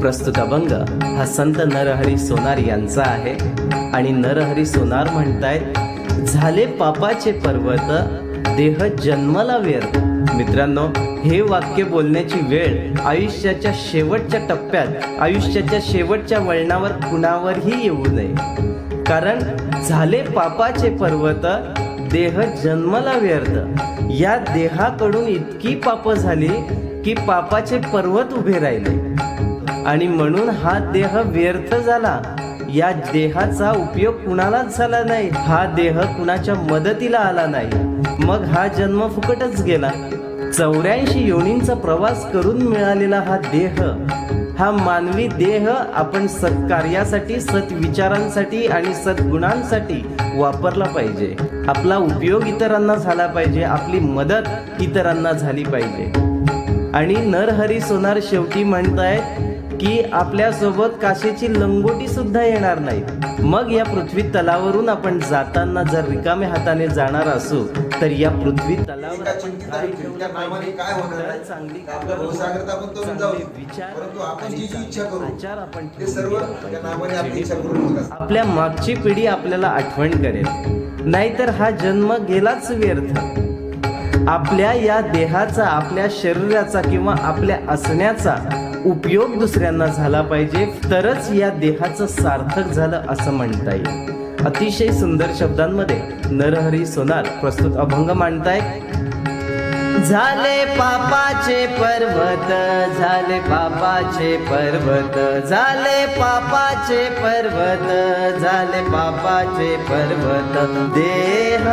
प्रस्तुत अभंग हा संत नरहरी सोनार यांचा आहे. आणि नरहरी सोनार म्हणतायत झाले पापाचे पर्वत देह जन्मला व्यर्थ मित्रांनो हे वाक्य बोलण्याची वेळ आयुष्याच्या शेवटच्या टप्प्यात आयुष्याच्या शेवटच्या वळणावर कुणावरही येऊ नये. कारण झाले पापाचे पर्वत देह जन्मला व्यर्थ या देहाकडून इतकी पाप झाली की पापाचे पर्वत उभे राहिले. आणि म्हणून हा देह व्यर्थ झाला. या देहाचा उपयोग कुणालाच झाला नाही. हा देह कुणाच्या मदतीला आला नाही. मग हा जन्म फुकटच गेला. चौऱ्याऐंशी योनींचा प्रवास करून मिळालेला हा देह हा मानवी देह आपण सत्कार्यासाठी सत्विचारांसाठी आणि सद्गुणांसाठी वापरला पाहिजे. आपला उपयोग इतरांना झाला पाहिजे. आपली मदत इतरांना झाली पाहिजे. आणि नरहरी सोनार शेवटी म्हणतायत की आपल्यासोबत काशेची लंगोटी सुद्धा येणार नाही मग या पृथ्वी तलावरून आपण जाताना जर रिकाम्या हाताने जाणार असू तर या पृथ्वी तलावर आपण काय? चांगली विचार आपण. आपल्या मागची पिढी आपल्याला आठवण करेल. नाहीतर हा जन्म गेलाच व्यर्थ. आपल्या या देहाचा आपल्या शरीराचा किंवा आपल्या असण्याचा उपयोग दुसऱ्यांना झाला पाहिजे तरच या देहाचं सार्थक झालं असं म्हणता येईल. अतिशय सुंदर शब्दांमध्ये नरहरी सोनार प्रस्तुत अभंग मांडताय झाले पापाचे पर्वत झाले पापाचे पर्वत झाले पापाचे पर्वत झाले पापाचे पर्वत. देह